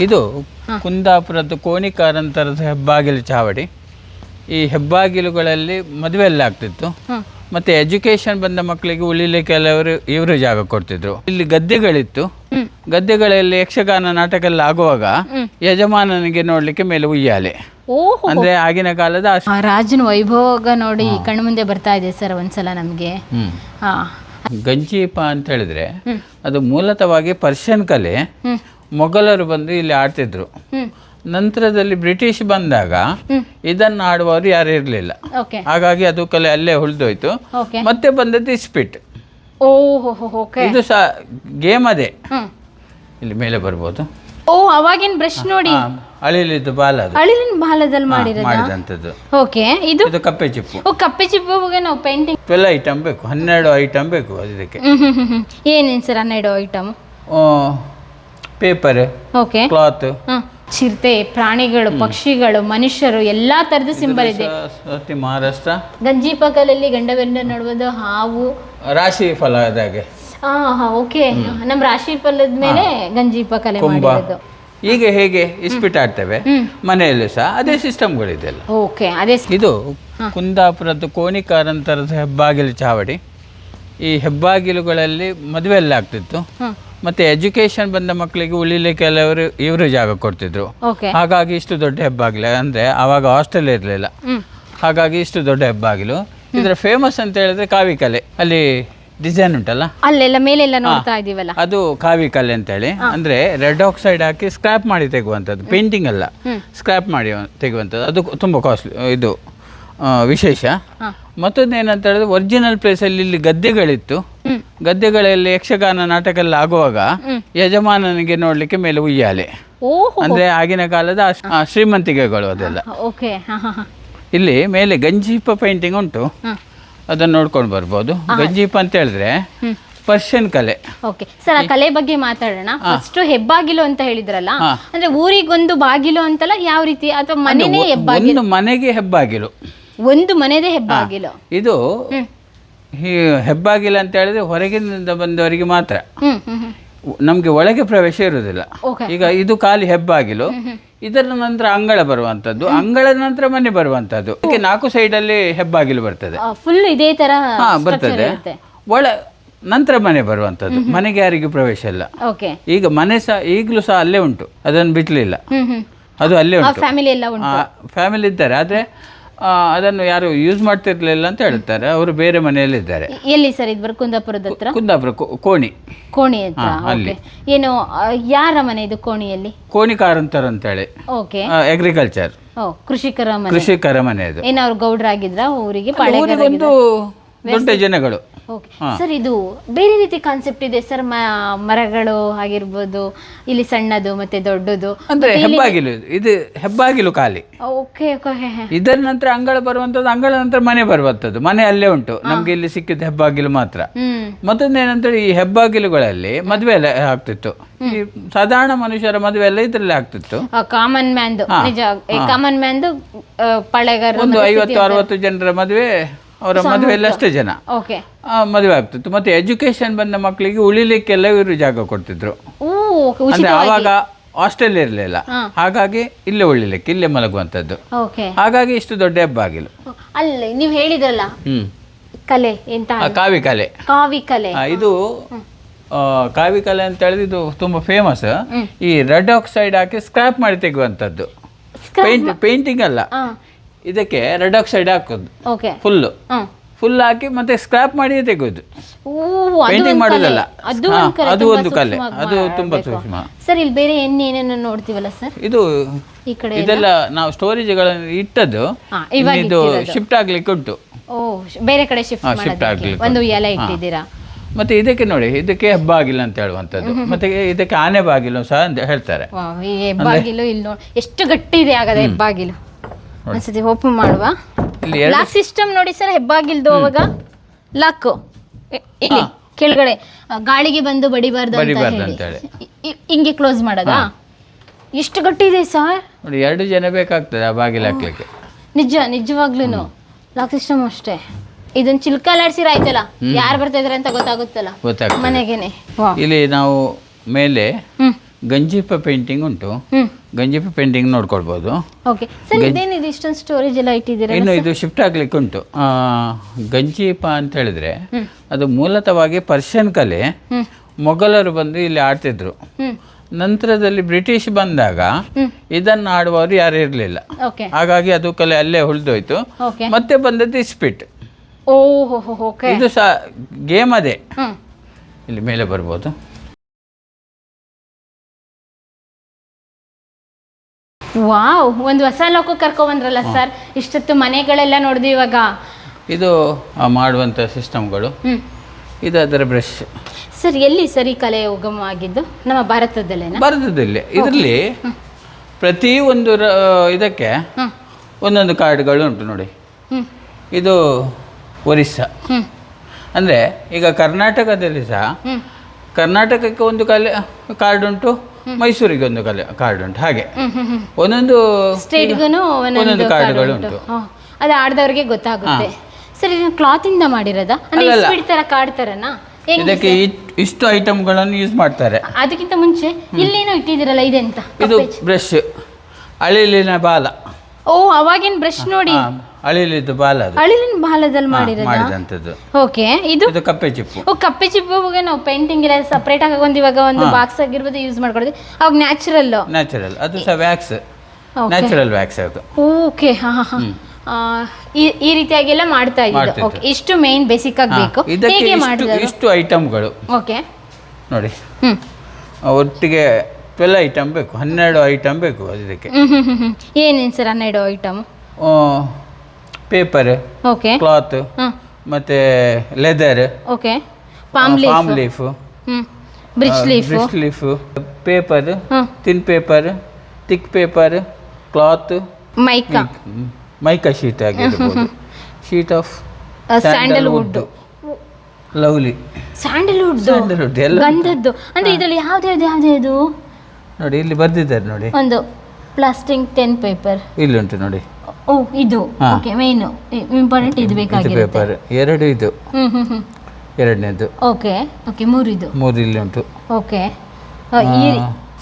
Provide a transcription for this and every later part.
ಇದು ಕುಂದಾಪುರದ ಕೋಣಿ ಕಾರಂತರದ ಹೆಬ್ಬಾಗಿಲು ಚಾವಡಿ. ಈ ಹೆಬ್ಬಾಗಿಲುಗಳಲ್ಲಿ ಮದುವೆ ಎಲ್ಲ ಆಗ್ತಿತ್ತು. ಮತ್ತೆ ಎಜುಕೇಶನ್ ಬಂದ ಮಕ್ಕಳಿಗೆ ಉಳಿಲಿಕ್ಕೆ ಕೆಲವರು ಇವರು ಜಾಗ ಕೊಡ್ತಿದ್ರು. ಇಲ್ಲಿ ಗದ್ದೆಗಳಿತ್ತು. ಗದ್ದೆಗಳಲ್ಲಿ ಯಕ್ಷಗಾನ ನಾಟಕ ಎಲ್ಲ ಆಗುವಾಗ ಯಜಮಾನನಿಗೆ ನೋಡ್ಲಿಕ್ಕೆ ಮೇಲೆ ಉಯ್ಯಾಲೆ. ಅಂದ್ರೆ ಆಗಿನ ಕಾಲದ ಆ- ರಾಜನ ವೈಭೋಗ ನೋಡಿ ಕಣ್ಣು ಮುಂದೆ ಬರ್ತಾ ಇದೆ ಸರ್ ಒಂದ್ಸಲ ನಮ್ಗೆ. ಗಂಜೀಪ ಅಂತ ಹೇಳಿದ್ರೆ ಅದು ಮೂಲತವಾಗಿ ಪರ್ಷಿಯನ್ ಕಲೆ. ಮೊಘಲರು ಬಂದು ಇಲ್ಲಿ ಆಡ್ತಿದ್ರು. ನಂತರದಲ್ಲಿ ಬ್ರಿಟಿಷ್ ಬಂದಾಗ ಇದನ್ನ ಆಡುವವರು ಯಾರು ಇರಲಿಲ್ಲ. ಹಾಗಾಗಿ ಅದು ಕಲೆ ಅಲ್ಲೇ ಉಳಿದೋಯ್ತು. ಮತ್ತೆ ಬಂದದ್ದು ಇಸ್ಪಿಟ್ ಇದು ಸಹ ಗೇಮ್ ಅದೇ. ಇಲ್ಲಿ ಮೇಲೆ ಬರ್ಬೋದು. ಓ ಅವಾಗಿನ ಬ್ರಷ್ ನೋಡಿ. ಅಳಿಲಿದ್ದು ಬಾಲ ಅಳಿಲಿನ ಬಾಲದಲ್ಲಿ ಮಾಡಿರೋದ? ಮಾಡಿದಂಥದ್ದು. ಓಕೆ. ಇದು? ಇದು ಕಪ್ಪೆ ಚಿಪ್ಪು. ಓ ಕಪ್ಪೆ ಚಿಪ್ಪುಗೆ ನಾವು ಪೇಂಟಿಂಗ್ ಟ್ವೆಲ್ ಐಟಮ್ ಬೇಕು ಹನ್ನೆರಡು ಐಟಮ್ ಬೇಕು ಅದಕ್ಕೆ. ಏನೇನು ಸರ್ ಹನ್ನೆರಡು ಐಟಮ್? ಪೇಪರ್ ಓಕೆ ಕ್ಲಾತ್ ಚಿರತೆ ಪ್ರಾಣಿಗಳು ಪಕ್ಷಿಗಳು ಮನುಷ್ಯರು ಎಲ್ಲಾ ತರದ ಸಿಂಬಲ್ ಇದೆ. ಸತಿ ಮಹಾರಾಷ್ಟ್ರ. ಗಂಜಿಪಕಲಲ್ಲಿ ಗಂಡ ಬೆಂಡ ನೋಡ್ಬೋದು ಹಾವು. ರಾಶಿ ಫಲ ಅದಾಗೆ. ಹಾ ಹಾ ಓಕೆ ನಮ್ಮ ರಾಶಿ ಫಲದ ಮೇಲೆ ಗಂಜಿಪ ಕಲೆ ಕುಂಭ. ಮಾಡಿರೋದು. ಈಗ ಹೇಗೆ ಇಸ್ಪಿಟ್ ಆಡ್ತೇವೆ ಮನೆಯಲ್ಲಿ ಸಹ ಅದೇ ಸಿಸ್ಟಮ್ಗಳಿದೆಲ್ಲ ಓಕೆ ಅದೇ ಸ- ಇದು ಕುಂದಾಪುರದ ಕೋಣಿಕಾರಂತರದ ಹೆಬ್ಬಾಗಿಲು ಚಾವಡಿ. ಈ ಹೆಬ್ಬಾಗಿಲುಗಳಲ್ಲಿ ಮದುವೆ ಎಲ್ಲ ಆಗ್ತಿತ್ತು ಹ್ಮ್ ಮತ್ತೆ ಎಜುಕೇಶನ್ ಬಂದ ಮಕ್ಕಳಿಗೆ ಉಳಿಲಿಕ್ಕೆ ಕೆಲವರು ಇವರು ಜಾಗ ಕೊಡ್ತಿದ್ರು. ಹಾಗಾಗಿ ಇಷ್ಟು ದೊಡ್ಡ ಹೆಬ್ಬಾಗಿಲು. ಅಂದ್ರೆ ಆವಾಗ ಹಾಸ್ಟೆಲ್ ಇರಲಿಲ್ಲ. ಹಾಗಾಗಿ ಇಷ್ಟು ದೊಡ್ಡ ಹೆಬ್ಬಾಗಿಲು. ಇದರ ಫೇಮಸ್ ಅಂತ ಹೇಳಿದ್ರೆ ಕಾವಿ ಕಲೆ. ಅಲ್ಲಿ ಡಿಸೈನ್ ಉಂಟಲ್ಲ? ಅಲ್ಲೆಲ್ಲ ಮೇಲೆಲ್ಲ ನೋಡ್ತಾ ಇದೀವಲ್ಲ? ಅದು ಕಾವಿ ಕಲೆ ಅಂತೇಳಿ. ಅಂದ್ರೆ ರೆಡ್ ಆಕ್ಸೈಡ್ ಹಾಕಿ ಸ್ಕ್ರಾಪ್ ಮಾಡಿ ತೆಗುವಂತದ್ದು ಪೇಂಟಿಂಗ್ ಅಲ್ಲ. ಸ್ಕ್ರಾಪ್ ಮಾಡಿ ತೆಗುವಂತದ್ದು ಅದು ತುಂಬಾ ಕಾಸ್ಟ್ಲಿ ಇದು. ವಿಶೇಷ. ಹಾ. ಮತ್ತೊಂದು ಏನಂತ ಹೇಳಿದ್ರೆ ಒರಿಜಿನಲ್ ಪ್ಲೇಸಲ್ಲಿ ಇಲ್ಲಿ ಗದ್ದೆಗಳಿತ್ತು. ಗದ್ದೆಗಳಲ್ಲಿ ಯಕ್ಷಗಾನ ನಾಟಕ ಎಲ್ಲ ಆಗುವಾಗ ಯಜಮಾನನಿಗೆ ನೋಡ್ಲಿಕ್ಕೆ ಮೇಲೆ ಉಯ್ಯಾಲೆ. ಅಂದ್ರೆ ಆಗಿನ ಕಾಲದ ಶ್ರೀಮಂತಿಕೆಗಳು ಶ್ರೀಮಂತಿಗೆಗಳು ಅದೆಲ್ಲ ಇಲ್ಲಿ ಮೇಲೆ ಗಂಜೀಪ ಪೇಂಟಿಂಗ್ ಉಂಟು. ಅದನ್ನ ನೋಡ್ಕೊಂಡು ಬರ್ಬೋದು. ಗಂಜೀಪ ಅಂತ ಹೇಳಿದ್ರೆ. ಪರ್ಷಿಯನ್ ಕಲೆ. ಓಕೆ. ಸರ್ ಆ ಕಲೆ ಬಗ್ಗೆ ಮಾತಾಡೋಣ. ಫಸ್ಟ್ ಹೆಬ್ಬಾಗಿಲು ಅಂತ ಹೇಳಿದ್ರಲ್ಲ ಅಂದ್ರೆ ಊರಿಗೊಂದು ಬಾಗಿಲು ಅಂತಲ್ಲ ಯಾವ ರೀತಿ? ಅಥವಾ ಮನೆಗೆ ಹೆಬ್ಬಾಗಿಲು? ಮನೆಗೆ ಹೆಬ್ಬಾಗಿಲು. ಒಂದು ಮನೆದೇ ಹೆಬ್ಬಾಗಿಲು. ಇದು ಹೆಬ್ಬಾಗಿಲ್ಲ ಅಂತ ಹೇಳಿದ್ರೆ ಹೊರಗಿನಿಂದ ಬಂದವರಿಗೆ ಮಾತ್ರ. ನಮ್ಗೆ ಒಳಗೆ ಪ್ರವೇಶ ಇರುವುದಿಲ್ಲ. ಈಗ ಇದು ಖಾಲಿ ಹೆಬ್ಬಾಗಿಲು. ಇದರ ನಂತರ ಅಂಗಳ ಬರುವಂತದ್ದು ಅಂಗಳ ನಂತರ ಮನೆ ಬರುವಂತದ್ದು ನಾಲ್ಕು ಅಲ್ಲಿ ಹೆಬ್ಬಾಗಿಲು ಬರ್ತದೆ. ಫುಲ್ ಇದೇ ತರ ಬರ್ತದೆ. ಒಳ ನಂತರ ಮನೆ ಬರುವಂತದ್ದು ಮನೆಗೆ ಯಾರಿಗೂ ಪ್ರವೇಶ ಇಲ್ಲ. ಈಗ ಮನೆ ಸಹ ಈಗಲೂ ಸಹ ಅಲ್ಲೇ ಉಂಟು. ಅದನ್ನು ಬಿಟ್ಲಿಲ್ಲ. ಅದು ಅಲ್ಲೇ ಉಂಟು. ಫ್ಯಾಮಿಲಿ ಇದ್ದಾರೆ. ಆದರೆ ಅದನ್ನು ಯಾರು ಯೂಸ್ ಮಾಡ್ತಿರ್ಲಿಲ್ಲ ಅಂತ ಹೇಳ್ತಾರೆ. ಅವರು ಬೇರೆ ಮನೆಯಲ್ಲಿದ್ದಾರೆ ಎಲ್ಲಿ ಸರ್ ಇದು ಬರ್ ಕುಂದಾಪುರದ ಹತ್ರ? ಕುಂದಾಪುರ ಕೋ- ಕೋಣಿ. ಕೋಣಿ ಹತ್ರ. ಅಲ್ಲಿ. ಓಕೆ. ಏನು ಆ, ಯಾರ ಮನೆ ಇದು ಕೋಣಿಯಲ್ಲಿ? ಕೋಣಿ ಕಾರಂತರ್ ಅಂತೇಳಿ. ಓಕೆ. ಅಗ್ರಿಕಲ್ಚರ್ ಓ ಕೃಷಿಕರ ಮನೆ. ಕೃಷಿಕರ ಮನೆ ಅದು ಏನ್ ಅವ್ರು ಗೌಡ್ರಾಗಿದ್ರ? ಊರಿಗೆ ಊರಿಗೊಂದು ದೊಡ್ಡ ಜನಗಳು ಓಕೆ ಸರ್ ಇದು ಬೇರೆ ರೀತಿ ಕಾನ್ಸೆಪ್ಟ್ ಇದೆ ಸರ್ ಮರಗಳು ಆಗಿರ್ಬೋದು ಇಲ್ಲಿ ಸಣ್ಣದು ಮತ್ತೆ ದೊಡ್ಡದು. ಅಂದ್ರೆ ಹೆಬ್ಬಾಗಿಲು ಇದು. ಹೆಬ್ಬಾಗಿಲು ಖಾಲಿ. ಓಕೆ ಇದರ ನಂತರ ಅಂಗಳ ಬರುವಂತದ್ದು ಅಂಗಳ ನಂತರ ಮನೆ ಬರುವಂತದ್ದು. ಮನೆ ಅಲ್ಲೇ ಉಂಟು. ನಮ್ಗೆ ಇಲ್ಲಿ ಸಿಕ್ಕಿದ ಹೆಬ್ಬಾಗಿಲು ಮಾತ್ರ. ಮತ್ತೊಂದೇನಂತೇಳಿ ಮತ್ತೊಂದು ಏನಂತೇಳಿ ಈ ಹೆಬ್ಬಾಗಿಲುಗಳಲ್ಲಿ ಮದುವೆ ಎಲ್ಲ ಆಗ್ತಿತ್ತು. ಈ ಸಾಧಾರಣ ಮನುಷ್ಯರ ಮದುವೆ ಎಲ್ಲ ಇದ್ರಲ್ಲೇ ಆಗ್ತಿತ್ತು. ಕಾಮನ್ ಮ್ಯಾನ್ ಕಾಮನ್ ಪಳೆಗಾರ ಒಂದು ಐವತ್ತು ಅರವತ್ತು ಜನರ ಮದುವೆ ಅವರ ಮದುವೆಯಲ್ಲಿ ಅಷ್ಟೇ ಜನ. ಓಕೆ. ಮದುವೆ ಆಗ್ತಿತ್ತು. ಮತ್ತೆ ಎಜುಕೇಶನ್ ಬಂದ ಮಕ್ಕಳಿಗೆ ಉಳಿಲಿಕ್ಕೆಲ್ಲ ಇವರು ಜಾಗ ಕೊಡ್ತಿದ್ರು. ಅಂದ್ರೆ ಆವಾಗ ಹಾಸ್ಟೆಲ್ ಇರಲಿಲ್ಲ. ಹಾಗಾಗಿ ಇಲ್ಲೇ ಉಳಿಲಿಕ್ಕೆ ಇಲ್ಲೇ ಮಲಗುವಂಥದ್ದು. ಹಾಗಾಗಿ ಇಷ್ಟು ದೊಡ್ಡ ಹೆಬ್ಬಾಗಿಲು ಅಲ್ಲಿ ನೀವು ಹೇಳಿದ್ರಲ್ಲ? ಹ್ಮ್. ಕಲೆ ಎಂತ ಕಾವಿ ಕಲೆ. ಕಾವಿ ಕಲೆ. ಇದು ಕಾವಿ ಕಲೆ ಅಂತ ಹೇಳಿದ್ರೆ ಇದು ತುಂಬಾ ಫೇಮಸ್ ಈ ರೆಡ್ ಆಕ್ಸೈಡ್ ಹಾಕಿ ಸ್ಕ್ರಾಪ್ ಮಾಡಿ ತೆಗುವಂಥದ್ದು ಪೇಂಟ್ ಪೇಂಟಿಂಗ್ ಅಲ್ಲ. ಇದಕ್ಕೆ ರೆಡ್ ಆಕ್ಸೈಡ್ ಹಾಕೋದು. ಓಕೆ ಫುಲ್ಲು ಹ್ಮ್ ಫುಲ್ ಹಾಕಿ ಮತ್ತೆ ಸ್ಕ್ರಾಪ್ ಮಾಡಿ ತೆಗೋದು ಪೇಂಟಿಂಗ್ ಮಾಡೋದಲ್ಲ. ಅದು ಒಂದು ಕಲೆ ಅದು ತುಂಬಾ. ಸೂಕ್ಷ್ಮ ಸರ್ ಇಲ್ಲಿ ಬೇರೆ ಎಣ್ಣೆ ಏನೇನೋ ನೋಡ್ತೀವಲ್ಲ ಸರ್ ಇದು ಈ ಕಡೆ ಇದೆಲ್ಲ ನಾವು ಸ್ಟೋರೇಜ್ಗಳನ್ನು ಇಟ್ಟದ್ದು ಹಾ, ಇದು ಶಿಫ್ಟ್ ಆಗ್ಲಿಕ್ಕೆ ಉಂಟು. ಬೇರೆ ಕಡೆ ಶಿಫ್ಟ್ ಶಿಫ್ಟ್ ಆಗ್ಲಿಕ್ಕೆ ಒಂದು ಎಲೆ ಇಟ್ಟಿದ್ದೀರಾ? ಮತ್ತೆ ಇದಕ್ಕೆ ನೋಡಿ ಇದಕ್ಕೆ ಹೆಬ್ಬಾಗಿಲು ಅಂತ ಹೇಳುವಂತದ್ದು ಮತ್ತೆ ಇದಕ್ಕೆ ಆನೆ ಬಾಗಿಲು ಸಹ ಅಂತ ಹೇಳ್ತಾರೆ. ಹೆಬ್ಬಾಗಿಲು ಇಲ್ಲಿ ಎಷ್ಟು ಗಟ್ಟಿ ಇದೆ ಆಗದ ಹೆಬ್ಬಾಗಿಲು. ಒಂದ್ಸತಿ ಓಪನ್ ಮಾಡುವ. ಇಲ್ಲಿ ಎರಡು ಲಾಕ್ ಸಿಸ್ಟಮ್ ನೋಡಿ ಸರ್ ಹೆಬ್ಬಾಗಿಲ್ದು ಅವಾಗ ಲಾಕ್ ಇಲ್ಲಿ ಕೆಳಗಡೆ ಆ, ಗಾಳಿಗೆ ಬಂದು ಬಡಿಬಾರ್ದು ಅಂತ ಬಡಿಬಾರ್ದು ಹೇಳಿ. ಇ- ಹಿಂಗೆ ಕ್ಲೋಸ್ ಮಾಡೋದಾ? ಎಷ್ಟು ಗಟ್ಟಿ ಇದೆ ಸರ್ ನೋಡಿ ಎರಡು ಜನ ಬೇಕಾಗ್ತದೆ ಆ ಬಾಗಿಲು ಹಾಕ್ಲಿಕ್ಕೆ. ನಿಜ ನಿಜವಾಗ್ಲೂ ಲಾಕ್ ಸಿಸ್ಟಮ್ ಅಷ್ಟೇ. ಇದೊಂದು ಚಿಲ್ಕಲಾಡ್ಸಿರ ಆಯ್ತಲ್ಲ? ಯಾರು ಬರ್ತಾ ಇದಾರೆ ಅಂತ ಗೊತ್ತಾಗುತ್ತಲ್ಲ? ಗೊತ್ತಾಗ್ತದೆ. ಮನೆಗೇನೆ. ವಾ ಇಲ್ಲಿ ನಾವು ಮೇಲೆ ಹ್ಮ್. ಗಂಜಿಪ ಪೇಂಟಿಂಗ್ ಉಂಟು. ಗಂಜಿಪ ಪೇಂಟಿಂಗ್ ನೋಡ್ಕೊಳ್ಬೋದು. ಓಕೆ ಸರ್ ಇದೇನಿದೆ ಇಷ್ಟೊಂದು ಸ್ಟೋರೇಜ್ ಎಲ್ಲ ಇಟ್ಟಿದ್ದೀರಾ ಇನ್ನು ಇದು ಶಿಫ್ಟ್ ಆಗ್ಲಿಕ್ಕೆ ಉಂಟು. ಗಂಜಿಪ ಅಂತ ಹೇಳಿದ್ರೆ ಅದು ಮೂಲತಃವಾಗಿ ಪರ್ಷಿಯನ್ ಕಲೆ. ಮೊಘಲರು ಬಂದು ಇಲ್ಲಿ ಆಡ್ತಿದ್ರು. ನಂತರದಲ್ಲಿ ಬ್ರಿಟಿಷ್ ಬಂದಾಗ ಇದನ್ನು ಆಡುವವರು ಯಾರು ಇರಲಿಲ್ಲ. ಹಾಗಾಗಿ ಅದು ಕಲೆ ಅಲ್ಲೇ ಉಳಿದೋಯ್ತು. ಮತ್ತೆ ಬಂದದ್ದು ಇಸ್ಪಿಟ್ ಇದು ಸಹ ಗೇಮ್ ಅದೇ. ಇಲ್ಲಿ ಮೇಲೆ ಬರ್ಬೋದು. ವಾವ್ ಒಂದು ಹೊಸ ಲೋಕ ಕರ್ಕೊ ಬಂದ್ರಲ್ಲ ಸರ್? ಇಷ್ಟೊತ್ತು ಮನೆಗಳೆಲ್ಲ ನೋಡಿದ್ವಿ ಇವಾಗ. ಇದು ಆ ಮಾಡುವಂಥ ಸಿಸ್ಟಮ್ಗಳು. ಇದು ಅದರ ಬ್ರಷ್. ಸರ್ ಎಲ್ಲಿ ಸರ್ ಈ ಕಲೆ ಉಗಮ ಆಗಿದ್ದು ನಮ್ಮ ಭಾರತದಲ್ಲೇನಾ? ಭಾರತದಲ್ಲೇ. ಇದರಲ್ಲಿ ಪ್ರತಿ ಒಂದು ರ- ಇದಕ್ಕೆ ಒಂದೊಂದು ಕಾರ್ಡ್ಗಳು ಉಂಟು ನೋಡಿ. ಹ್ಮ್. ಇದು ಒರಿಸ್ಸಾ. ಹ್ಮ್. ಅಂದರೆ ಈಗ ಕರ್ನಾಟಕದಲ್ಲಿ ಸಹ ಕರ್ನಾಟಕಕ್ಕೆ ಒಂದು ಕಲೆ ಕಾರ್ಡ್ ಉಂಟು ಮೈಸೂರಿಗೆ ಒಂದು ಕಲೆ ಕಾರ್ಡ್ ಉಂಟು. ಹಾಗೆ. ಒಂದೊಂದು ಸ್ಟೇಟ್ಗೂ ಒಂದೊಂದು ಕಾರ್ಡ್ಗಳು ಕಾರ್ಡ್ ಉಂಟು. ಅದು ಆಡ್ದವ್ರಿಗೆ ಗೊತ್ತಾಗುತ್ತೆ. ಸರಿ ಇದನ್ನ ಕ್ಲಾತ್ ಇಂದ ಮಾಡಿರೋದಾ. ತರ ಕಾರ್ಡ್ ತರನಾ? ಇದಕ್ಕೆ ಇಷ್ಟು ಐಟಮ್ಗಳನ್ನು ಯೂಸ್ ಮಾಡ್ತಾರೆ. ಅದಕ್ಕಿಂತ ಮುಂಚೆ ಇಲ್ಲೇನೋ ಇಟ್ಟಿದ್ದೀರಲ್ಲ ಇದೆಂತ? ಇದು ಬ್ರಷ್ ಅಳಿಲಿನ ಬಾಲ. ಓ ಅವಾಗಿನ ಬ್ರಷ್ ನೋಡಿ. ಅಳಿಲಿದ್ದು ಬಾಲ ಅದು ಅಳಿಲಿನ ಬಾಲದಲ್ಲಿ ಮಾಡಿರೋದಾ? ಮಾಡಿದಂಥದ್ದು. ಓಕೆ ಇದು ಇದು ಕಪ್ಪೆ ಚಿಪ್ಪು. ಓ ಕಪ್ಪೆ ಚಿಪ್ಪುಗೆ ನಾವು ಪೇಂಟಿಂಗ್ ಎಲ್ಲ ಸಪ್ರೇಟ್ ಆಗಿ ಒಂದು ಇವಾಗ ಒಂದು. ಬಾಕ್ಸ್ ಆಗಿರ್ಬೋದು ಯೂಸ್ ಮಾಡ್ಕೊಳ್ತೀವಿ ಅವಾಗ ನ್ಯಾಚುರಲ್ ನ್ಯಾಚುರಲ್ ಅದು ಸಹ ವ್ಯಾಕ್ಸ್ ನ್ಯಾಚುರಲ್ ವ್ಯಾಕ್ಸ್ ಅದು. ಓಕೆ ಹಾ ಹಾ ಈ ರೀತಿಯಾಗೆಲ್ಲ ಮಾಡ್ತಾ ಇದ್ದೀವಿ ಓಕೆ ಇಷ್ಟು ಮೇನ್ ಬೇಸಿಕ್ ಆಗಿ ಬೇಕು. ಇದಕ್ಕೆ ಹೇಗೆ ಇಷ್ಟು ಇಷ್ಟು ಐಟಮ್ಗಳು ಓಕೆ ನೋಡಿ. ಒಟ್ಟಿಗೆ ಟ್ವೆಲ್ ಐಟಮ್ ಬೇಕು ಹನ್ನೆರಡು ಐಟಮ್ ಬೇಕು ಅದಕ್ಕೆ ಏನೇನು ಸರ್ ಹನ್ನೆರಡು ಐಟಮ್ ಪೇಪರ್ ಓಕೆ ಕ್ಲಾತ್ ಹಾಂ ಮತ್ತೆ leather okay palm palm leaf leaf leaf bristle leaf paper ಹಾಂ thin paper thick paper cloth mica mica sheet ಆಗಿರ್ಬೋದು. Sheet of sandalwood lovely sandalwood sandalwood ಎಲ್ಲ. ಗಂಧದ್ದು. ಅಂದ್ರೆ ಇದರಲ್ಲಿ ಯಾವ್ದು ಯಾವ್ದು ಯಾವ್ದು ಯಾವ್ದು? ನೋಡಿ ಇಲ್ಲಿ ಬರ್ದಿದ್ದಾರೆ ನೋಡಿ. ಒಂದು ಪ್ಲಾಸ್ಟಿಕ್ ಟೆನ್ ಪೇಪರ್ ಇಲ್ಲಿ ಉಂಟು ನೋಡಿ. ಓ ಇದು. ಓಕೆ ಮೇನ್ ಇಂಪಾರ್ಟೆಂಟ್ ಇದು ಬೇಕಾಗಿರುತ್ತೆ. ಪೇಪರ್ ಎರಡು ಇದು. ಎರಡನೇದು. ಓಕೆ ಓಕೆ ಮೂರು ಇದು ಮೂರು ಇಲ್ಲಿ ಉಂಟು. ಓಕೆ ಈ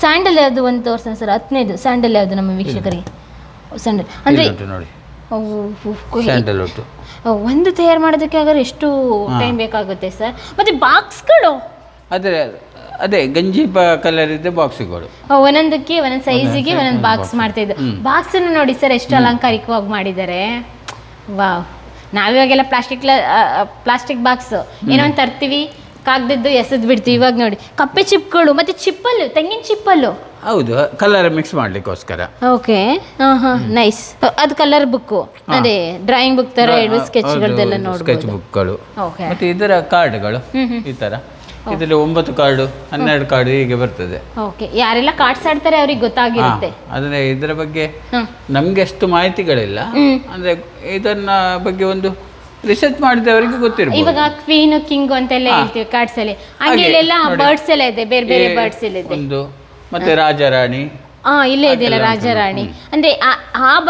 ಸ್ಯಾಂಡಲ್ ಯಾವುದು ಒಂದು ತೋರ್ಸೋಣ ಸರ್ ಹತ್ತನೇದು ಸ್ಯಾಂಡಲ್ ಯಾವುದು ನಮ್ಮ ವೀಕ್ಷಕರಿಗೆ? ಸ್ಯಾಂಡಲ್ ಅಂದರೆ ನೋಡಿ. ಸ್ಯಾಂಡಲ್ ಉಂಟು. ಒಂದು ತಯಾರು ಮಾಡೋದಕ್ಕೆ ಆಗರೆ ಎಷ್ಟು ಟೈಮ್ ಬೇಕಾಗುತ್ತೆ ಸರ್ ಮತ್ತೆ ಬಾಕ್ಸ್ಗಳು ಅದೇ. ಅದೇ ಗಂಜಿ ಕಲರ್ ಇದ್ದ ಬಾಕ್ಸ್ಗಳು ಒಂದೊಂದಕ್ಕೆ ಒಂದೊಂದು ಸೈಜಿಗೆ ಒಂದೊಂದು ಬಾಕ್ಸ್ ಮಾಡ್ತಾ ಇದ್ದು ಬಾಕ್ಸ್ ನೋಡಿ ಸರ್ ಎಷ್ಟು ಅಲಂಕಾರಿಕವಾಗಿ ಮಾಡಿದ್ದಾರೆ. ವಾವ್ ನಾವಿವಾಗೆಲ್ಲ ಪ್ಲಾಸ್ಟಿಕ್ ಪ್ಲಾಸ್ಟಿಕ್ ಬಾಕ್ಸ್ ಏನೋ ಒಂದು ತರ್ತೀವಿ ಕಾಗ್ದದ್ದು ಎಸೆದ್ ಬಿಡ್ತೀವಿ ಇವಾಗ ನೋಡಿ. ಕಪ್ಪೆ ಚಿಪ್ಗಳು ಮತ್ತೆ ಚಿಪ್ಪಲ್ಲು ತೆಂಗಿನ ಚಿಪ್ಪಲ್ಲು ಹೌದು ಕಲರ್ ಮಿಕ್ಸ್ ಮಾಡ್ಲಿಕ್ಕೋಸ್ಕರ. ಓಕೆ ಹಾಂ ಹಾಂ ನೈಸ್ ಅದು ಕಲರ್ ಬುಕ್ ಅದೇ ಡ್ರಾಯಿಂಗ್ ಬುಕ್ ಥರ ಎರಡು ನೋಡಿ ಸ್ಕೆಚ್ ಬುಕ್ಗಳು ಮತ್ತೆ ಇದರ ಕಾರ್ಡ್ಗಳು ಈ ತರ. ಇದರಲ್ಲಿ ಒಂಬತ್ತು ಕಾರ್ಡು ಹನ್ನೆರಡು ಕಾರ್ಡು ಹೀಗೆ ಬರ್ತದೆ. ಓಕೆ ಯಾರೆಲ್ಲ ಕಾರ್ಡ್ಸ್ ಆಡ್ತಾರೆ ಅವ್ರಿಗೆ ಗೊತ್ತಾಗಿರುತ್ತೆ. ಅಂದ್ರೆ ಇದರ ಬಗ್ಗೆ ನಮ್ಗೆ ಅಷ್ಟು ಮಾಹಿತಿಗಳಿಲ್ಲ. ಅಂದ್ರೆ ಇದನ್ನ ಬಗ್ಗೆ ಒಂದು ರಿಸರ್ಚ್ ಮಾಡಿದವರಿಗೆ ಗೊತ್ತಿರಬಹುದು ಇವಾಗ ಕ್ವೀನ್ ಕಿಂಗ್ ಅಂತೆಲ್ಲ ಹೇಳ್ತೀವಿ ಕಾರ್ಡ್ಸ್ ಅಲ್ಲಿ. ಹಂಗೆ ಬರ್ಡ್ಸ್ ಎಲ್ಲ ಇದೆ ಬೇರೆ ಬೇರೆ ಬರ್ಡ್ಸ್ ಎಲ್ಲ ಇದೆ ಒಂದು ಮತ್ತೆ ರಾಜಾರಾಣಿ ಹಾ ಇಲ್ಲೇ ಇದೆಯಲ್ಲ ರಾಜಾರಾಣಿ ಅಂದ್ರೆ ಆ- ಆ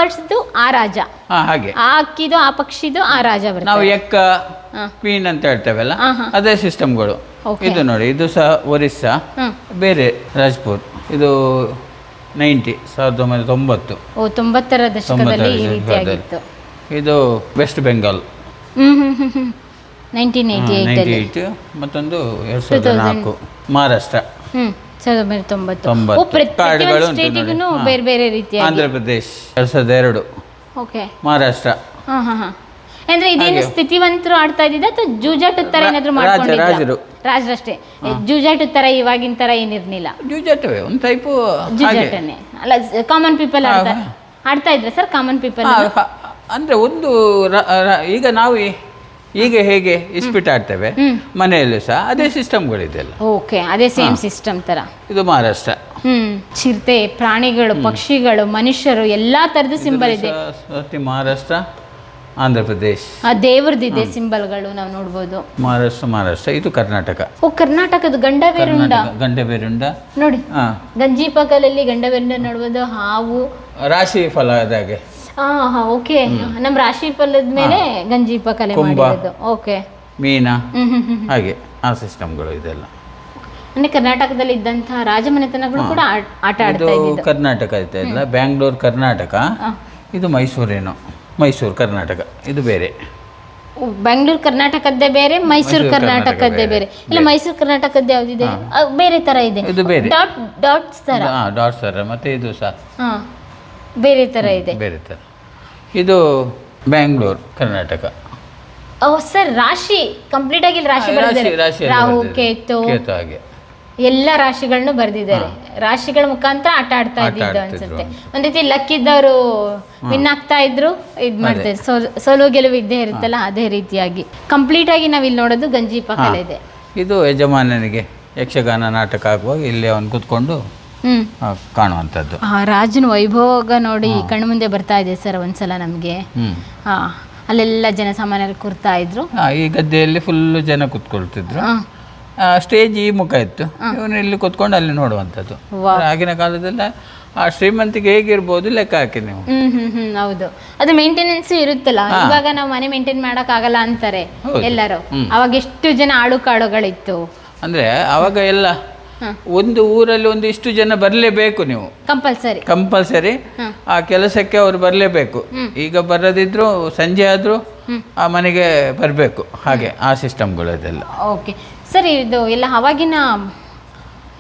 ಆ ರಾಜ. ಹಾ ಹಾಗೆ. ಆ ಅಕ್ಕಿದು ಆ ಪಕ್ಷಿದು ಆ ರಾಜ ನಾವು ಬರ್ತಾರೆ ಎಕ್ಕ ಹಾ. ಕ್ವೀನ್ ಅಂತ ಹೇಳ್ತೇವಲ್ಲ ಹಾ, ಹಾ. ಅದೇ ಸಿಸ್ಟಮ್ಗಳು Okay. ಇದು ನೋಡಿ ಇದು ಸಹ ಒರಿಸ್ಸಾ. ಹ್ಮ್ ಬೇರೆ ರಾಜ್ಪುರ್. ಇದು ನೈಂಟಿ ಸಾವಿರದ ಒಂಬೈನೂರ ತೊಂಬತ್ತು. ಓ ತೊಂಬತ್ತರ ದಶಕದಲ್ಲಿ ಈ ತೊಂಬತ್ತರ ರೀತಿಯಾಗಿತ್ತು. ಇದು ವೆಸ್ಟ್ ಬೆಂಗಾಲ್ ಹ್ಮ್ ಹ್ಮ್ ಹ್ಮ್ ಹ್ಮ್. ನೈನ್ಟೀನ್ ಏಯ್ಟಿ ಏಯ್ಟ್ ನೈಂಟಿ ಅಲ್ಲಿ ಏಯ್ಟ್ ಮತ್ತೊಂದು ಎರಡು ಸಾವಿರದ ನಾಲ್ಕು. ಮಹಾರಾಷ್ಟ್ರ. ಹ್ಮ್. ಸಾವಿರದ ಒಂಬೈನೂರ ತೊಂಬತ್ತು. ಓ ತೊಂಬತ್ತು ಪ್ರತಿ ಕಾರ್ಡ್ಗಳು ಒಂದು ಉಂಟು ಸ್ಟೇಟಿಗೂ ಬೇರೆ ಬೇರೆ ರೀತಿಯ ಆಂಧ್ರ ಪ್ರದೇಶ್ ಎರಡು ಸಾವಿರದ ಎರಡು. ಓಕೆ. ಮಹಾರಾಷ್ಟ್ರ. ಹಾ ಹಾ ಹಾ. ಅಂದ್ರೆ ಇದೇನು ಸ್ಥಿತಿವಂತರು ಆಡ್ತಾ ಇದ್ದಿದ್ದ ಅಥವಾ ಜೂಜಾಟದ ತರ ಏನಾದ್ರು ರಾಜರು. ರಾಜರಷ್ಟೇ ಜೂಜಾಟದ ತರ ಇವಾಗಿನ ತರ ಏನಿರ್ಲಿಲ್ಲ. ಜೂಜಾಟವೇ? ಒಂದು ಟೈಪು ಜೂಜಾಟನೆ ಅಲ್ಲ ಕಾಮನ್ ಪೀಪಲ್ ಆಡ್ತಾ ಆಡ್ತಾ ಇದ್ರ ಸರ್ ಕಾಮನ್ ಪೀಪಲ್ ಅಂದ್ರೆ ಒಂದು ಈಗ ನಾವು ಈಗ ಹೇಗೆ ಇಸ್ಪಿಟ್ ಆಡ್ತೇವೆ. ಮನೆಯಲ್ಲೂ ಸಹ ಅದೇ ಸಿಸ್ಟಮ್ಗಳಿದೆಲ್ಲ. ಓಕೆ ಅದೇ ಸೇಮ್ ಸಿಸ್ಟಮ್ ತರ. ಇದು ಮಹಾರಾಷ್ಟ್ರ. ಚಿರತೆ ಪ್ರಾಣಿಗಳು ಪಕ್ಷಿಗಳು ಮನುಷ್ಯರು ಎಲ್ಲಾ ತರದ ಸಿಂಬಲ್ ಇದೆ. ಸ- ಮಹಾರಾಷ್ಟ್ರ ಆಂಧ್ರ ಪ್ರದೇಶ್. ಆ ದೇವ್ರದಿದೆ ಸಿಂಬಲ್ಗಳು ನಾವು ನೋಡ್ಬೋದು. ಮಹಾರಾಷ್ಟ್ರ ಮಹಾರಾಷ್ಟ್ರ ಇದು ಕರ್ನಾಟಕ. ಓ ಕರ್ನಾಟಕದ ಗಂಡವೇರುಂಡ. ಕರ್ನಾಟಕ ಗಂಡೆಬೇರುಂಡ ನೋಡಿ ಗಂಜಿ ಗಂಜಿಪಕಲಲ್ಲಿ ಗಂಡವೇರುಂಡ ನೋಡ್ಬೋದು ಹಾವು. ರಾಶಿ ಫಲ ಅದಾಗೆ. ಹಾ ಹಾ ಓಕೆ ನಮ್ಮ ರಾಶಿ ಫಲದ ಮೇಲೆ ಗಂಜಿಪ ಕಲೆ ಕುಂಭ. ಮಾಡಿರೋದು. ಓಕೆ ಮೀನಾ. ಹ್ಮ್ ಹ್ಮ್ ಹ್ಮ್ ಹಾಗೆ ಆ ಸಿಸ್ಟಮ್ಗಳು ಇದೆಲ್ಲ. ಅಂದ್ರೆ ಕರ್ನಾಟಕದಲ್ಲಿ ಇದ್ದಂತಹ ರಾಜಮನೆತನಗಳು ಕೂಡ ಆಟ- ಆಟ ಇದು ಆಡ್ತಾ ಇದ್ದಿದ್ದು. ಕರ್ನಾಟಕ ಐತೆ ಅಲ್ಲ? ಬ್ಯಾಂಗ್ಳೂರ್ ಕರ್ನಾಟಕ. ಇದು ಮೈಸೂರೇನು? ಮೈಸೂರು ಕರ್ನಾಟಕ. ಇದು ಬೇರೆ. ಬೆಂಗಳೂರು ಕರ್ನಾಟಕದ್ದೇ ಬೇರೆ ಮೈಸೂರು ಕರ್ನಾಟಕದ್ದೇ ಬೇರೆ. ಇಲ್ಲ ಮೈಸೂರು ಕರ್ನಾಟಕದ್ದು ಯಾವ್ದಿದೆ? ಅಹ್, ಬೇರೆ ತರ ಇದೆ. ಇದು ಬೇರೆ. ಡಾಟ್ ಡಾಟ್ಸ್ ತರ. ಹಾಂ ಡಾಟ್ ಸರ ಮತ್ತೆ ಇದು ಸಹ. ಹಾ. ಬೇರೆ ತರ ಇದೆ. ಬೇರೆ ಥರ ಇದು ಬ್ಯಾಂಗ್ಳೂರ್ ಕರ್ನಾಟಕ ಓ ಸರ್ ರಾಶಿ ಕಂಪ್ಲೀಟ್ ಆಗಿ ಇಲ್ಲಿ ರಾಶಿ ರಾಶಿ ಬರ್ದಿದ್ದಾರೆ. ರಾಶಿ ಎಲ್ಲ ರಾಹು ಬರ್ದಿದೆ. ಕೇತು. ಕೇತು ಹಾಗೆ. ಎಲ್ಲ ರಾಶಿಗಳನ್ನು ಬರ್ದಿದ್ದಾರೆ. ರಾಶಿಗಳ ಮುಖಾಂತರ ಆಟ ಆಡ್ತಾ ಆಟ ಇದ್ದಿದ್ದು ಆಡ್ತಿದ್ರು ಅನ್ಸುತ್ತೆ. ಒಂದ್ ರೀತಿ ಲಕ್ ಇದ್ದವರು ವಿನ್ ಆಗ್ತಾ ಇದ್ರು ಇದ್ ಮಾಡ್ತಾರೆ ಸೋಲ್ ಸೋಲು ಗೆಲುವು ಇದ್ದೇ ಇರುತ್ತಲ್ಲ ಅದೇ ರೀತಿಯಾಗಿ. ಕಂಪ್ಲೀಟ್ ಆಗಿ ನಾವ್ ಇಲ್ಲಿ ನೋಡೋದು ಗಂಜಿ ಕಲೆ ಇದೆ. ಇದು ಯಜಮಾನನಿಗೆ ಯಕ್ಷಗಾನ ನಾಟಕ ಆಗುವಾಗ ಇಲ್ಲಿ ಅವನು ಕೂತ್ಕೊಂಡು ಕಾಣುವಂಥದ್ದು. ಆ ರಾಜನ ವೈಭೋಗ ನೋಡಿ ಕಣ್ಣು ಮುಂದೆ ಬರ್ತಾ ಇದೆ ಸರ್ ಒಂದ್ಸಲ ನಮಗೆ. ಅಲ್ಲೆಲ್ಲ ಜನಸಾಮಾನ್ಯರು ಕೂರ್ತಾ ಇದ್ರು. ಈ ಗದ್ದೆಯಲ್ಲಿ ಫುಲ್ ಜನ ಕುತ್ಕೊಳ್ತಿದ್ರು. ಸ್ಟೇಜ್ ಈ ಮುಖ ಇತ್ತು. ಇವನು ಇಲ್ಲಿ ಕೂತ್ಕೊಂಡು ಅಲ್ಲಿ ನೋಡುವಂತದ್ದು ಆಗಿನ ಕಾಲದಲ್ಲ ಆ ಶ್ರೀಮಂತಿಗೆ ಹೇಗಿರ್ಬೋದು ಲೆಕ್ಕ ಹಾಕಿ ನೀವು. ಹ್ಮ್ ಹ್ಮ್ ಹ್ಮ್ ಹೌದು. ಅದು ಮೇಂಟೆನೆನ್ಸ್ ಇರುತ್ತಲ್ಲ ಇವಾಗ ನಾವು ಮನೆ ಮೇಂಟೈನ್ ಮಾಡಕ್ ಆಗಲ್ಲ ಅಂತಾರೆ. ಎಲ್ಲರೂ. ಅವಾಗ ಎಷ್ಟು ಜನ ಆಳು ಕಾಳುಗಳಿತ್ತು ಅಂದ್ರೆ ಅವಾಗ ಎಲ್ಲ. ಒಂದು ಊರಲ್ಲಿ ಒಂದು ಇಷ್ಟು ಜನ ಬರಲೇಬೇಕು ನೀವು. ಕಂಪಲ್ಸರಿ ಕಂಪಲ್ಸರಿ ಆ ಕೆಲಸಕ್ಕೆ ಅವರು ಬರಲೇಬೇಕು. ಈಗ ಬರದಿದ್ರು ಸಂಜೆ ಆದರೂ ಆ ಮನೆಗೆ ಬರಬೇಕು. ಹಾಗೆ ಆ ಸಿಸ್ಟಮ್ಗಳು ಇದೆಲ್ಲ ಓಕೆ ಸರಿ ಇದು ಎಲ್ಲ ಅವಾಗಿನ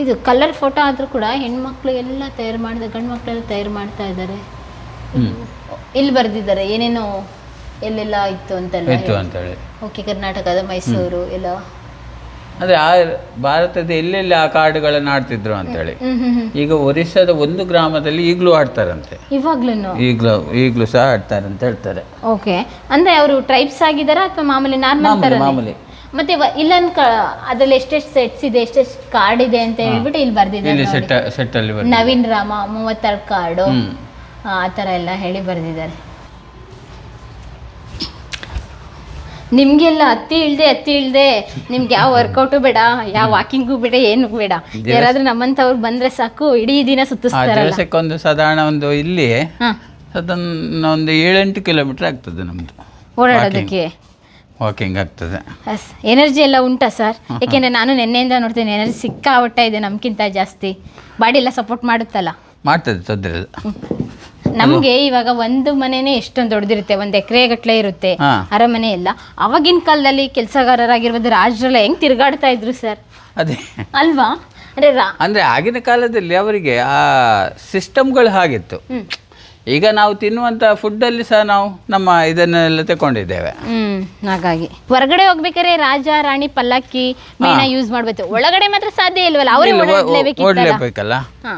ಇದು ಕಲರ್ ಫೋಟೋ ಆದರೂ ಕೂಡ ಹೆಣ್ಮಕ್ಳು ಎಲ್ಲ ತಯಾರು ಮಾಡಿದ ಗಂಡು ಮಕ್ಕಳೆಲ್ಲ ತಯಾರು ಮಾಡ್ತಾ ಇದ್ದಾರೆ. ಇಲ್ಲಿ ಬರ್ದಿದ್ದಾರೆ? ಏನೇನೋ ಎಲ್ಲೆಲ್ಲ ಇತ್ತು ಅಂತೆಲ್ಲ ಇತ್ತು ಅಂತೇಳಿ. ಓಕೆ ಕರ್ನಾಟಕದ ಮೈಸೂರು ಎಲ್ಲ. ಅಂದ್ರೆ ಆ ಭಾರತದ ಎಲ್ಲೆಲ್ಲಿ ಆ ಕಾರ್ಡ್ಗಳನ್ನು ಆಡ್ತಿದ್ರು ಅಂತೇಳಿ. ಈಗ ಒರಿಸ್ಸಾದ ಒಂದು ಗ್ರಾಮದಲ್ಲಿ ಈಗಲೂ ಆಡ್ತಾರಂತೆ. ಇವಾಗ್ಲೂ ಈಗಲೂ ಈಗಲೂ ಸಹ ಆಡ್ತಾರೆ ಅಂತ ಹೇಳ್ತಾರೆ. ಓಕೆ. ಅಂದ್ರೆ ಅವರು ಟ್ರೈಬ್ಸ್ ಆಗಿದಾರಾ ಅಥವಾ ಮಾಮೂಲಿ ನಾರ್ಮಲ್ ಮಾಮೂಲಿ ಮತ್ತೆ ಇಲ್ಲೊಂದು ಅದ್ರಲ್ಲಿ ಎಷ್ಟೆಷ್ಟು ಸೆಟ್ಸ್ ಇದೆ ಎಷ್ಟೆಷ್ಟು ಕಾರ್ಡ್ ಇದೆ ಅಂತ ಹೇಳ್ಬಿಟ್ಟು ಇಲ್ಲಿ ಬರ್ದಿದ್ದಾರೆ ನವೀನ್ ರಾಮ ಮೂವತ್ತಾರು ಕಾರ್ಡು ಆ ತರ ಎಲ್ಲ ಹೇಳಿ ಬರೆದಿದ್ದಾರೆ. ನಿಮ್ಗೆಲ್ಲ ಹತ್ತಿ ಇಳ್ದೆ ಹತ್ತಿ ಇಳ್ದೆ ನಿಮ್ಗೆ ಯಾವ ವರ್ಕೌಟು ಬೇಡ ಯಾವ ವಾಕಿಂಗು ಬೇಡ ಏನು ಬೇಡ. ಯಾರಾದ್ರೂ ನಮ್ಮಂತವ್ರು ಬಂದ್ರೆ ಸಾಕು ಇಡೀ ದಿನ ಸುತ್ತಿಸ್ತಾರೆ ದಿವಸಕ್ಕೊಂದು ಸಾಧಾರಣ ಒಂದು ಇಲ್ಲಿ ಅದನ್ನ ಒಂದು ಏಳೆಂಟು ಕಿಲೋಮೀಟರ್ ಆಗ್ತದೆ ನಮ್ದು. ಓಡಾಡೋದಕ್ಕೆ. ವಾಕಿಂಗ್ ಆಗ್ತದೆ. ಎನರ್ಜಿ ಎಲ್ಲ ಉಂಟಾ ಸರ್ ಯಾಕೆಂದ್ರೆ ನಾನು ನಿನ್ನೆಯಿಂದ ನೋಡ್ತೇನೆ ಎನರ್ಜಿ ಸಿಕ್ಕಾಪಟ್ಟೆ ಇದೆ ನಮ್ಗಿಂತ ಜಾಸ್ತಿ. ಬಾಡಿ ಎಲ್ಲ ಸಪೋರ್ಟ್ ಮಾಡುತ್ತಲ್ಲ? ಮಾಡ್ತದೆ ತೊಂದರೆ ಇಲ್ಲ. ನಮ್ಗೆ ಇವಾಗ ಒಂದು ಮನೆನೇ ಎಷ್ಟೊಂದು ದೊಡ್ಡದಿರುತ್ತೆ ಒಂದ್ ಎಕರೆ ಗಟ್ಲೆ ಇರುತ್ತೆ ಅರಮನೆ ಎಲ್ಲ. ಅವಾಗಿನ ಕಾಲದಲ್ಲಿ ಕೆಲಸಗಾರರಾಗಿರ್ಬೋದು ರಾಜರೆಲ್ಲ ಹೆಂಗ್ ತಿರುಗಾಡ್ತಾ ಇದ್ರು ಸರ್? ಅದೇ. ಅಲ್ವಾ? ಅಂದ್ರೆ ರಾ ಅಂದರೆ ಆಗಿನ ಕಾಲದಲ್ಲಿ ಅವರಿಗೆ ಆ ಸಿಸ್ಟಮ್ಗಳು ಹಾಗಿತ್ತು. ಈಗ ನಾವು ತಿನ್ನುವಂಥ ಫುಡ್ಡಲ್ಲಿ ಸಹ ನಾವು ನಮ್ಮ ಇದನ್ನೆಲ್ಲ ತಗೊಂಡಿದ್ದೇವೆ ಹ್ಮ್ ಹಾಗಾಗಿ. ಹೊರಗಡೆ ಹೋಗ್ಬೇಕಾದ್ರೆ ರಾಜ ರಾಣಿ ಪಲ್ಲಕ್ಕಿ ಮೇಣ ಯೂಸ್ ಮಾಡ್ಬೇಕು. ಒಳಗಡೆ ಮಾತ್ರ ಸಾಧ್ಯ ಇಲ್ವಲ್ಲ? ಅವರೇ ಓಡಾಡ್ಲೇಬೇಕಿತ್ತಲ್ಲ? ಓಡ್ಲೇಬೇಕಲ್ಲ? ಹಾ.